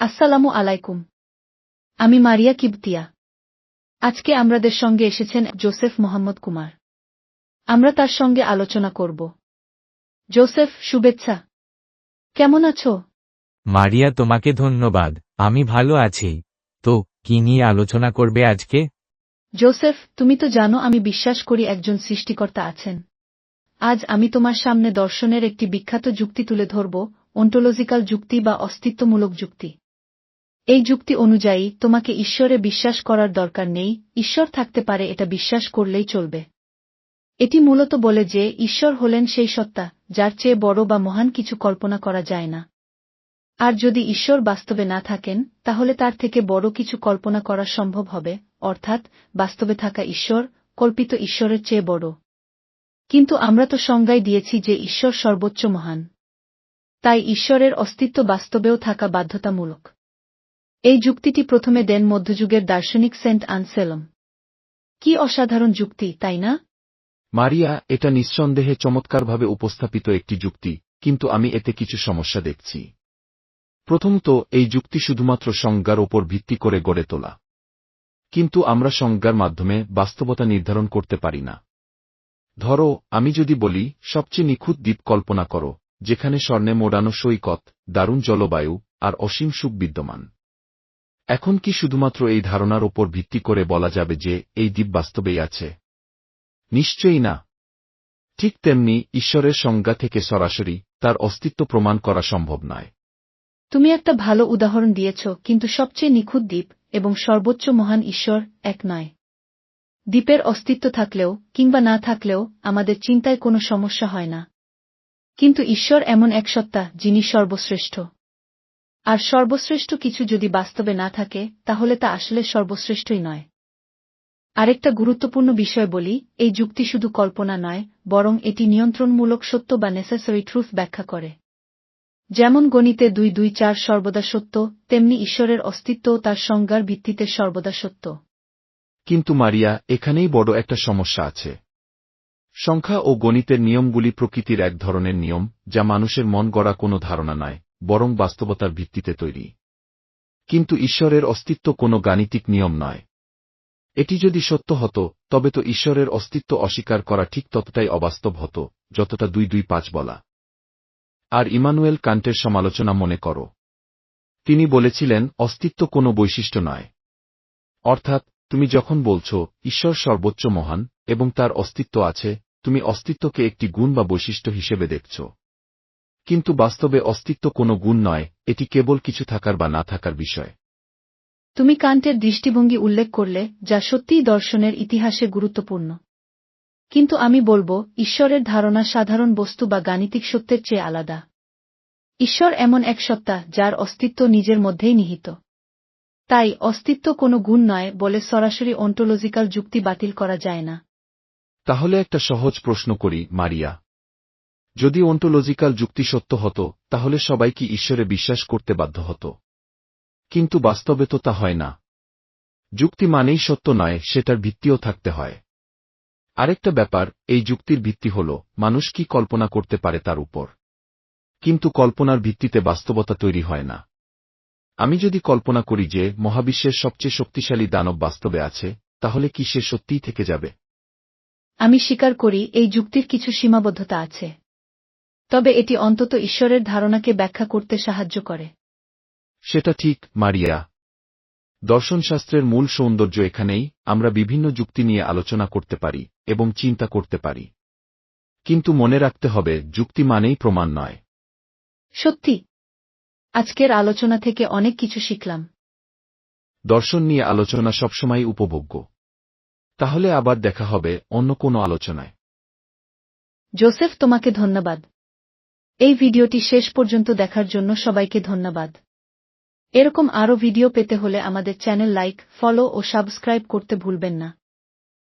আসসালামু আলাইকুম। আমি মারিয়া কিবতিয়া। আজকে আমাদের সঙ্গে এসেছেন জোসেফ মোহাম্মদ কুমার। আমরা তার সঙ্গে আলোচনা করব। জোসেফ শুভেচ্ছা। কেমন আছো? মারিয়া তোমাকে ধন্যবাদ। আমি ভালো আছি। তো কি নিয়ে আলোচনা করবে আজকে? জোসেফ তুমি তো জানো আমি বিশ্বাস করি একজন সৃষ্টিকর্তা আছেন। আজ আমি তোমার সামনে দর্শনের একটি বিখ্যাত যুক্তি তুলে ধরব অন্টোলজিক্যাল যুক্তি বা অস্তিত্বমূলক যুক্তি। এই যুক্তি অনুযায়ী, তোমাকে ঈশ্বরে বিশ্বাস করার দরকার নেই, ঈশ্বর থাকতে পারে এটা বিশ্বাস করলেই চলবে। এটি মূলত বলে যে, ঈশ্বর হলেন সেই সত্তা, যার চেয়ে বড় বা মহান কিছু কল্পনা করা যায় না। আর যদি ঈশ্বর বাস্তবে না থাকেন, তাহলে তার থেকে বড় কিছু কল্পনা করা সম্ভব হবে, অর্থাৎ, বাস্তবে থাকা ঈশ্বর, কল্পিত ঈশ্বরের চেয়ে বড়। কিন্তু আমরা তো সংজ্ঞায় দিয়েছি যে ঈশ্বর সর্বোচ্চ মহান। তাই ঈশ্বরের অস্তিত্ব বাস্তবেও থাকা বাধ্যতামূলক। এই যুক্তিটি প্রথমে দেন মধ্যযুগের দার্শনিক সেন্ট আনসেলম। কি অসাধারণ যুক্তি, তাই না? মারিয়া, এটা নিঃসন্দেহে চমৎকারভাবে উপস্থাপিত একটি যুক্তি, কিন্তু আমি এতে কিছু সমস্যা দেখছি। প্রথমত, এই যুক্তি শুধুমাত্র সংজ্ঞার ওপর ভিত্তি করে গড়ে তোলা। কিন্তু আমরা সংজ্ঞার মাধ্যমে বাস্তবতা নির্ধারণ করতে পারি না। ধরো, আমি যদি বলি, সবচেয়ে নিখুঁত দ্বীপ কল্পনা করো, যেখানে স্বর্ণে মোড়ানো সৈকত, দারুণ জলবায়ু, আর অসীম সুখ বিদ্যমান। এখন কি শুধুমাত্র এই ধারণার ওপর ভিত্তি করে বলা যাবে যে এই দ্বীপ বাস্তবেই আছে? নিশ্চয়ই না। ঠিক তেমনি ঈশ্বরের সংজ্ঞা থেকে সরাসরি তার অস্তিত্ব প্রমাণ করা সম্ভব নয়। তুমি একটা ভালো উদাহরণ দিয়েছ, কিন্তু সবচেয়ে নিখুঁত দ্বীপ এবং সর্বোচ্চ মহান ঈশ্বর এক নয়। দ্বীপের অস্তিত্ব থাকলেও কিংবা না থাকলেও আমাদের চিন্তায় কোনো সমস্যা হয় না। কিন্তু ঈশ্বর এমন এক সত্তা যিনি সর্বশ্রেষ্ঠ। আর সর্বশ্রেষ্ঠ কিছু যদি বাস্তবে না থাকে, তাহলে তা আসলে সর্বশ্রেষ্ঠই নয়। আরেকটা গুরুত্বপূর্ণ বিষয় বলি, এই যুক্তি শুধু কল্পনা নয়, বরং এটি নিয়ন্ত্রণমূলক সত্য বা নেসেসারি ট্রুথ ব্যাখ্যা করে। যেমন গণিতে দুই দুই চার সর্বদা সত্য, তেমনি ঈশ্বরের অস্তিত্বও তার সংজ্ঞার ভিত্তিতে সর্বদা সত্য। কিন্তু মারিয়া, এখানেই বড় একটা সমস্যা আছে। সংখ্যা ও গণিতের নিয়মগুলি প্রকৃতির এক ধরনের নিয়ম, যা মানুষের মন গড়া কোনো ধারণা নয়। বরং বাস্তবতার ভিত্তিতে তৈরি। কিন্তু ঈশ্বরের অস্তিত্ব কোনো গাণিতিক নিয়ম নয়। এটি যদি সত্য হতো, তবে তো ঈশ্বরের অস্তিত্ব অস্বীকার করা ঠিক ততটাই অবাস্তব হতো, যতটা দুই দুই পাঁচ বলা। আর ইমানুয়েল কান্টের সমালোচনা মনে করো। তিনি বলেছিলেন, অস্তিত্ব কোনো বৈশিষ্ট্য নয়। অর্থাৎ, তুমি যখন বলছ, ঈশ্বর সর্বোচ্চ মহান, এবং তার অস্তিত্ব আছে, তুমি অস্তিত্বকে একটি গুণ বা বৈশিষ্ট্য হিসেবে দেখছ। কিন্তু বাস্তবে অস্তিত্ব কোনো গুণ নয় এটি কেবল কিছু থাকার বা না থাকার বিষয়। তুমি কান্টের দৃষ্টিভঙ্গি উল্লেখ করলে যা সত্যিই দর্শনের ইতিহাসে গুরুত্বপূর্ণ। কিন্তু আমি বলব ঈশ্বরের ধারণা সাধারণ বস্তু বা গাণিতিক সত্যের চেয়ে আলাদা। ঈশ্বর এমন এক সত্তা যার অস্তিত্ব নিজের মধ্যেই নিহিত। তাই অস্তিত্ব কোনো গুণ নয় বলে সরাসরি অন্টোলজিক্যাল যুক্তি বাতিল করা যায় না। তাহলে একটা সহজ প্রশ্ন করি মারিয়া। যদি অন্টোলজিক্যাল যুক্তি সত্য হতো, তাহলে সবাই কি ঈশ্বরে বিশ্বাস করতে বাধ্য হতো? কিন্তু বাস্তবে তো তা হয় না। যুক্তি মানেই সত্য নয়, সেটার ভিত্তিও থাকতে হয়। আরেকটা ব্যাপার, এই যুক্তির ভিত্তি হল, মানুষ কি কল্পনা করতে পারে তার উপর। কিন্তু কল্পনার ভিত্তিতে বাস্তবতা তৈরি হয় না। আমি যদি কল্পনা করি যে, মহাবিশ্বের সবচেয়ে শক্তিশালী দানব বাস্তবে আছে, তাহলে কি সে সত্যিই থেকে যাবে? আমি স্বীকার করি, এই যুক্তির কিছু সীমাবদ্ধতা আছে। তবে এটি অন্তত ঈশ্বরের ধারণাকে ব্যাখ্যা করতে সাহায্য করে। সেটা ঠিক মারিয়া। দর্শনশাস্ত্রের মূল সৌন্দর্য এখানেই আমরা বিভিন্ন যুক্তি নিয়ে আলোচনা করতে পারি এবং চিন্তা করতে পারি। কিন্তু মনে রাখতে হবে যুক্তি মানেই প্রমাণ নয়। সত্যি। আজকের আলোচনা থেকে অনেক কিছু শিখলাম। দর্শন নিয়ে আলোচনা সবসময় উপভোগ্য। তাহলে আবার দেখা হবে অন্য কোনো আলোচনায়। জোসেফ তোমাকে ধন্যবাদ। এই ভিডিওটি শেষ পর্যন্ত দেখার জন্য সবাইকে ধন্যবাদ। এরকম আরও ভিডিও পেতে হলে আমাদের চ্যানেল লাইক, ফলো ও সাবস্ক্রাইব করতে ভুলবেন না।